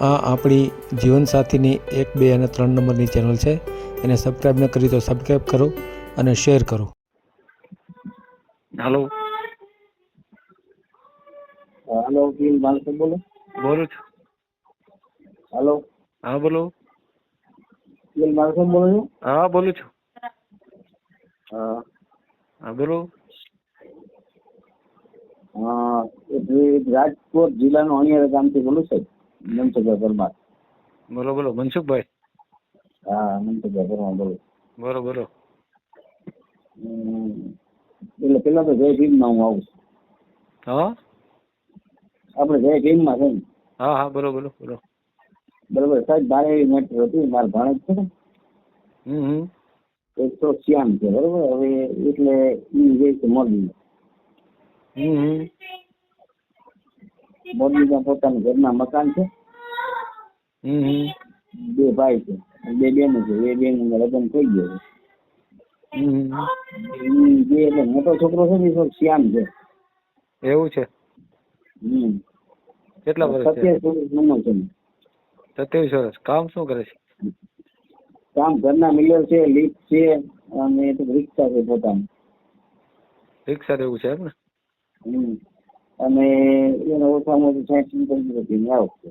આ આપણી જીવનસાથીની એક બે અને ત્રણ નંબરની ચેનલ છે. એને સબસ્ક્રાઈબ ન કરી તો સબસ્ક્રાઈબ કરો અને શેર કરો. હાલો હાલો કિલ માલસર બોલો. બોલું છું. હાલો હા બોલો. કિલ માલસર બોલો છો? હા બોલું છું. હા. હા બોલો. હા, રાજકોટ જિલ્લાનું અણિયારા ગામથી બોલું સાહેબ. મનસુખભાઈ પરમાર. બોલો બોલો મનસુખભાઈ. હા મનસુખભાઈ પરમાર બોલો. બોલો બોલો. એટલે પેલા તો જય ભીમમાં હું આવું છું. હા? આપણે જય ભીમમાં છે ને? હા હા બોલો બોલો બોલો. બરોબર સાહેબ મારે એવી મેટર હતી મારા ભાણેજ છે ને? હમ એક તો શ્યામ છે બરોબર? હવે એટલે એ જે છે મોરબી હમ હમ. મોરબીમાં પોતાના ઘરના મકાન છે. બે ભાઈ છે. બે બેન છે. એ બેન લગ્ન થઈ ગયો. છે જે મોટો છોકરો છે ને શ્યામ છે. એવું છે? કેટલા વર્ષ છે? સત્યાવીસ વર્ષ કામ શું કરે છે? કામ ઘરના મિલર છે લિફ્ટ છે અને રિક્ષા છે પોતાની. રિક્ષા એવું છે એમ ને? હમ. અને એને ઓછામાં ઓછું સાઠ સિત્તેર રૂપિયાની આવક છે.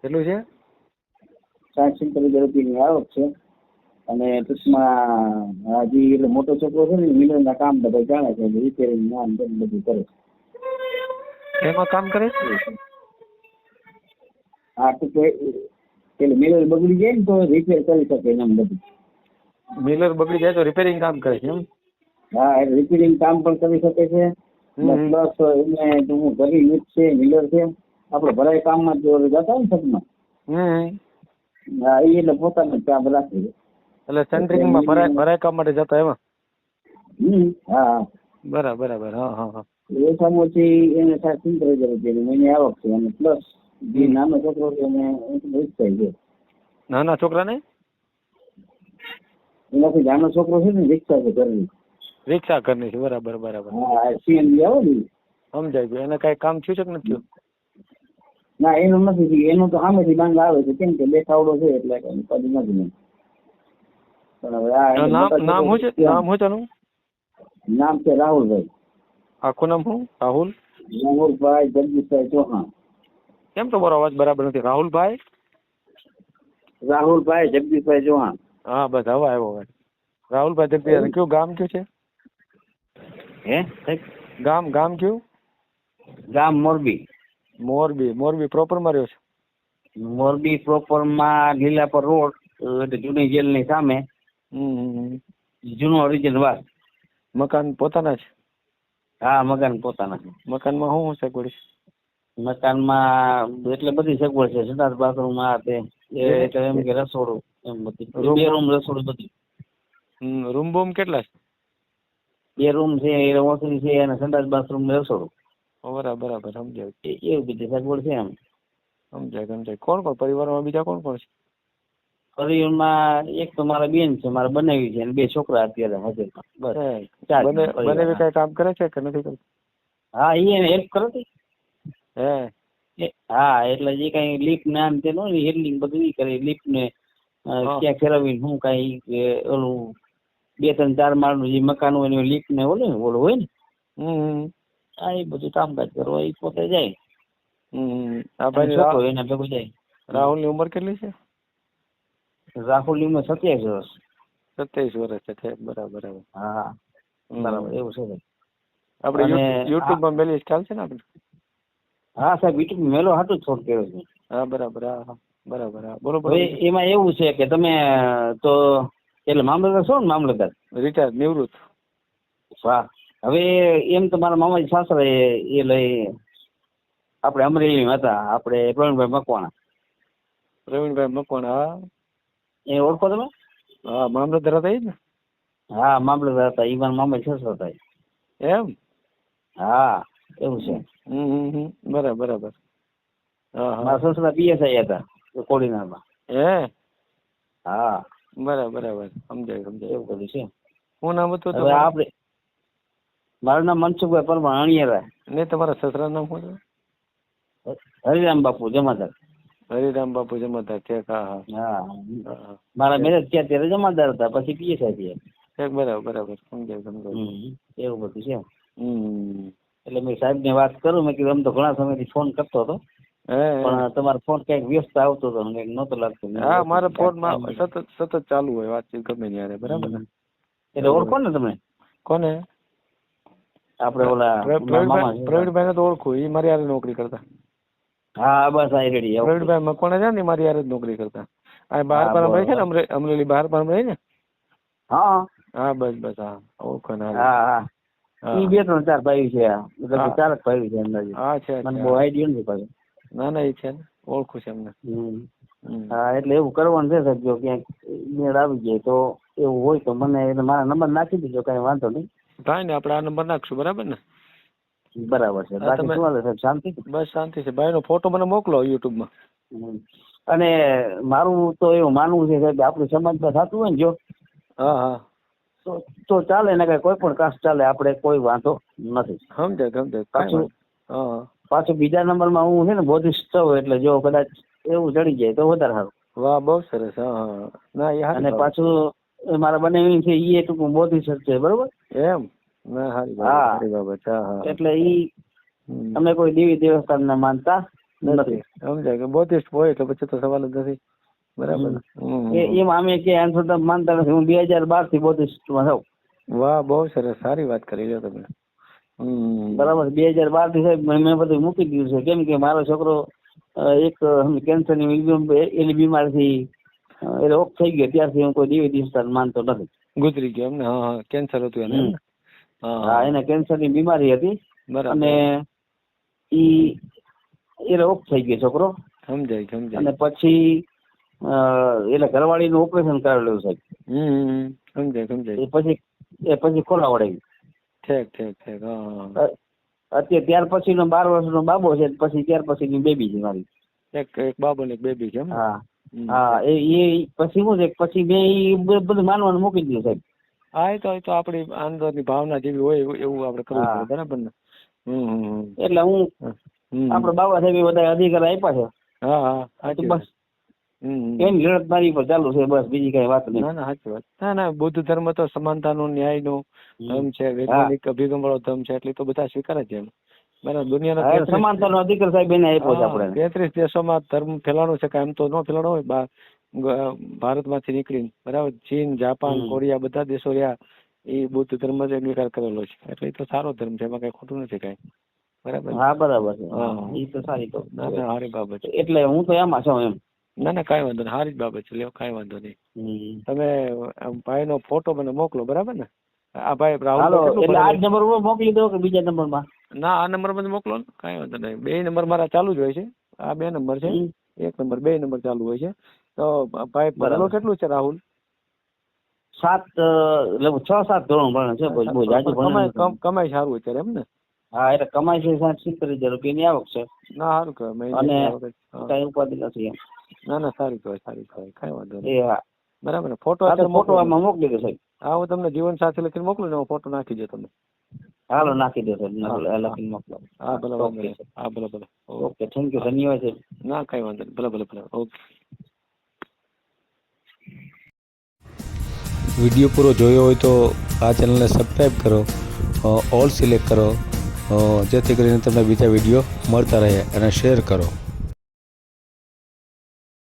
કેટલું છે? સાઠ સિત્તેર રૂપિયાની આવક છે. અને ટૂંકમાં હજી એટલે મોટો છોકરો છે ને મિલરના કામ બધા જાણે છે રિપેરિંગ નામ તેમ બધું કરે છે. એમાં કામ કરે છે? હા તો એટલે મિલર બગડી જાય ને તો રિપેર કરી શકે એમ બધું. મિલર બગડી જાય તો રિપેરિંગ કામ કરે છે એમ? હા રિપેરિંગ કામ પણ કરી શકે છે. પ્લસ એને હું ઘરી યુથ છે મિલર છે. આપણે ભરાય કામમાં જો જતા ને સપના હા એ એટલે પોતાનું ત્યાં છે. એટલે સેન્ટરિંગમાં ભરાય ભરાય કામ માટે જતા એમાં? હમ હા. બરાબર બરાબર. હા હા હા. ઓછામાં ઓછી એને સાહેબ સિત્તેર હજાર મહિને આવક છે. અને પ્લસ જે નાનો છોકરો છે એને રિક્ષા છે. નાના છોકરાને? એનાથી નાનો છોકરો છે ને રિક્ષા છે ઘરની. રિક્ષા કરની છે બરાબર બરાબર. હા સીએનજી આવે ને. સમજાય ગયું. એને કઈ કામ થયું છે કે નથી થયું? ના એનું નથી થયું. એનું તો સામેથી માંગ આવે છે. કેમ કે બેઠાવડો છે એટલે કઈ ઉપાધિ નથી એમ. પણ હવે આ એનું નામ મોટા નામ શું છે? છોકરો- નામ શું છે એનું? નામ છે રાહુલભાઈ. આખું નામ શું? રાહુલ? રાહુલભાઈ જગદીશભાઈ ચૌહાણ. કેમ તમારો અવાજ બરાબર નથી? રાહુલભાઈ? રાહુલભાઈ જગદીશભાઈ ચૌહાણ. હા બસ હવે આવ્યો હવે. રાહુલભાઈ જગદીશ કયું ગામ કયું છે? હે? ગામ ગામ કયું? ગામ મોરબી. મોરબી. મોરબી પ્રોપરમાં રહ્યો છે? મોરબી પ્રોપરમાં લીલાપર રોડ એટલે જૂની જેલની સામે. જૂનો ઓરિજિન વાસ. મકાન પોતાના છે હા મકાન પોતાના છે મકાનમાં શું સગવડ છે? મકાનમાં એટલે બધી સગવડ છે. સંડાસ બાથરૂમ આ તે. એટલે એમ કે રસોડું એમ બધી. બે રૂમ રસોડું બધી. રૂમ બૂમ કેટલા છે? બે રૂમ છે વોશિંગ છે અને સંડાસ બાથરૂમ ને રસોડું. બરાબર બરાબર સમજાય. એવું બધી સગવડ છે એમ સમજાય સમજાય. કોણ કોણ? પરિવારમાં બીજા કોણ કોણ છે? પરિવારમાં એક તો મારા બેન છે મારા બનાવી છે અને બે છોકરા અત્યારે હાજર બસ બને કઈ કામ કરે છે કે નથી કરતું? હા એ હેલ્પ કરતી હે. હા એટલે જે કઈ લીપ નામ તેનો હેન્ડલિંગ બધું કરે. લીપ ને ક્યાં ફેરવીને હું કઈ ઓલું બે ત્રણ ચાર માળનું જે મકાન હોય એનું લીક ને ઓલું ઓલું હોય ને હમ. હા એ બધું કામકાજ કરવા એ પોતે જાય. હમ. આ ભાઈ છોકરો એના ભેગું જાય. રાહુલની ઉંમર કેટલી છે? રાહુલની ઉંમર સત્યાવીસ વર્ષ. સત્યાવીસ વર્ષ છે બરાબર બરાબર. હા. બરાબર એવું છે ભાઈ. આપણે યુટ્યુબમાં મેલી ખ્યાલ છે ને આપણે? હા સાહેબ યુટ્યુબ મેલો હાટો જ ફોન કર્યો છે. હા બરાબર હા બરાબર હા. બોલો એમાં એવું છે કે તમે તો એટલે મામલતદાર છો ને મામલતદાર? રિટાયર નિવૃત્ત. વાહ. હવે એમ તો મારા મામાજી સાસરા એ લઈ આપણે અમરેલીમાં હતા. આપણે પ્રવીણભાઈ મકવાણા. પ્રવીણભાઈ મકવાણા એ ઓળખો તમે? હા મામલતદાર હતા એ જ ને? હા મામલતદાર હતા. એ મારા મામાજી સાસરા હતા એમ? હા એવું છે. હમ બરાબર બરાબર. હા હા. મારા સસરા પીએસઆઈ હતા કોડીનારમાં. હે? હા. બરાબર બરાબર. સમજાય સમજાય. એવું બધું છે. હું નામ હતું હવે આપણે મારું નામ મનસુખભાઈ પરમાર અણિયારા. ને તમારા સસરા નામ શું છે હરિરામ બાપુ જમાદાર. હરિરામ બાપુ જમાદાર. છે હા હા. મારા મેરેજ થયા ત્યારે જમાદાર હતા પછી પીએ સાહેબ એક બરાબર બરાબર. સમજાય સમજાય. એવું બધું છે. એટલે મેં સાહેબ ને વાત કરું મેં કીધું આમ તો ઘણા સમયથી ફોન કરતો હતો. પણ તમારો ફોન ક્યાંક વ્યસ્ત આવતો હતો ને કંઈક નહોતો લાગતો. હા મારા ફોનમાં સતત સતત ચાલુ હોય વાતચીત ગમે ત્યારે બરાબર ને? એટલે ઓળખો ને તમે? કોને? આપણે ઓલા પ્રવીણભાઈ ને તો ઓળખું એ મારી હારે નોકરી કરતા. હા બસ આ રેડી પ્રવીણભાઈ મકવાણા છે ને મારી હારે જ નોકરી કરતા. આ બહાર પામ છે ને અમરેલી બહાર પામ રહે ને? હા. હા બસ બસ હા. ઓળખો ને હા હા. ઈ બે ત્રણ ચાર ભાઈ છે ચાર જ ભાઈ છે અંદાજે. હા છે મને બહુ. આઈડિયા નથી પાછો ના ના એ છે ને ઓળખું છે એમને. હા એટલે એવું કરવાનું છે સાહેબ જો ક્યાંક મેળ આવી જાય તો એવું હોય તો મને મારા નંબર નાખી દેજો કઈ વાંધો નહીં. કાંઈ ને આપણે આ નંબર નાખશું બરાબર ને? બરાબર છે. બાકી શું હાલે સાહેબ શાંતિ? બસ શાંતિ છે. ભાઈનો ફોટો મને મોકલો યુટ્યુબમાં. હમ. અને મારું તો એવું માનવું છે સાહેબ આપણું સમાજમાં થતું હોય ને જો. હા હા. તો તો ચાલે ને કઈ કોઈ પણ કાસ્ટ ચાલે આપણે કોઈ વાંધો નથી. સમજાય સમજાય. પાછું હા. પાછું બીજા નંબરમાં હું છે ને બોધિસ્ટ છું એટલે જો કદાચ એવું ચડી જાય તો વધારે સારું. વાહ બહુ સરસ. હા ના એ અને પાછું મારા બંને છે ઈ ટૂંકું બોધિસત્વ છે બરોબર? એમ? ના બાબત. હા. એટલે ઈ અમે કોઈ દેવી દેવસ્થાન ને માનતા નથી. સમજાય કે બોધિસ્ટ હોય તો પછી તો સવાલ જ નથી. બરાબર? એ એમાં અમે કે માનતા નથી. હું બે હજાર બારથી બોધિસ્ટમાં છું વાહ બહુ સરસ. સારી વાત કરી લ્યો તમે. બરાબર. બે હજાર બારથી સાહેબ મેં બધું મૂકી દીધું છે. કેમ કે મારો છોકરો એક કેન્સરની એની બીમારીથી એટલે ઓફ થઈ ગયો. ત્યારથી હું કોઈ દેવી દેવસ્થાન માનતો નથી. ગુજરી ગયો એમને? હા હા. કેન્સર હતું એને? હા એને કેન્સરની બીમારી હતી. અને ઈ એટલે ઓફ થઈ ગયો છોકરો. સમજાય સમજાય. અને પછી એટલે ઘરવાળીનું ઓપરેશન કરાવેલું સાહેબ. સમજાય સમજાય. એ પછી એ પછી ખોલાવડાવી ઠીક ઠીક ઠીક હા હા. અત્યારે ત્યાર પછીનો બાર વર્ષનો બાબો છે પછી ત્યાર પછીની બેબી છે મારી. એક એક બાબો ને એક બેબી છે હા. હા એ એ પછી શું છે પછી મેં ઈ બધું માનવાનું મૂકી દીધું સાહેબ. હા એ તો એ તો આપણી અંદરની ભાવના જેવી હોય એવું આપડે આપણે કરવું પડે બરાબર ને. એટલે હું આપડે આપણે બાબા સાહેબ બધા અધિકાર આપ્યા છે. હા હા તો બસ. એની લડત મારી પર ચાલુ છે બસ બીજી કઈ વાત નહીં. ના ના સાચી વાત. ના ના બૌદ્ધ ધર્મ તો સમાનતાનો ન્યાયનો ધર્મ છે વૈજ્ઞાનિક અભિગમ વાળો ધર્મ છે એટલે તો બધા સ્વીકારે છે એમ. બરાબર દુનિયાના સમાનતાનો અધિકાર સાહેબ એને આપ્યો છે આપણે તેત્રીસ દેશોમાં ધર્મ ફેલાણો છે કાંઈ એમ તો ન ફેલાણો હોય બા- ભારતમાંથી નીકળીને. બરાબર ચીન જાપાન કોરિયા બધા દેશો રહ્યા એ બૌદ્ધ ધર્મ જ અંગીકાર કરેલો છે. એટલે એ તો સારો ધર્મ છે એમાં કઈ ખોટું નથી કઈ. બરાબર? હા બરાબર. એ તો સારી તો સારી બાબત એટલે હું તો એમાં છું એમ. ના ના કાંઈ વાંધો નહીં. સારી જ બાબત છે લ્યો કાંઈ વાંધો નહીં. તમે ભાઈ ભાઈનો ફોટો મને મોકલો બરાબર ને? આ ભાઈ રાહુલ એટલે આ નંબર ઉપર મોકલી દો કે બીજા નંબરમાં ના આ નંબર મને મોકલો ને કાંઈ વાંધો નહીં. બે નંબર મારા ચાલુ જ હોય છે. આ બે નંબર છે. એક નંબર બે નંબર ચાલુ હોય છે. તો ભાઈ. ભણેલો કેટલું છે રાહુલ? સાત છ સાત ધોરણ ભણે છે કમાઈ સારું અત્યારે એમ ને? હા એટલે કમાય છે સાત સિત્તેર હજાર રૂપિયાની આવક છે. ના સારું કહેવાય અને. કઈ ઉપાધિ નથી એમ. ના ના સારી કહેવાય સારી કહેવાય કાંઈ વાંધો નહીં. હા. બરાબર ને ફોટો ફોટો આમાં મોકલી દો સાહેબ. હા હું તમને જીવન સાથે લખીને મોકલું ને હું ફોટો નાખી દો તમને. હાલો નાખી દો સાહેબ લખીને મોકલો. હા ભલે વાંધો હા ભલે ભલે. ઓકે. ઓકે થેન્ક યુ ધન્યવાદ સાહેબ. ના કાંઈ વાંધો નહીં. ભલે ભલે ભલે. ઓકે વીડિયો પૂરો જોયો હોય તો આ ચેનલને સબસ્ક્રાઈબ કરો ઓલ સિલેક્ટ કરો જેથી કરીને તમને બીજા વીડિયો મળતા રહે અને શેર કરો.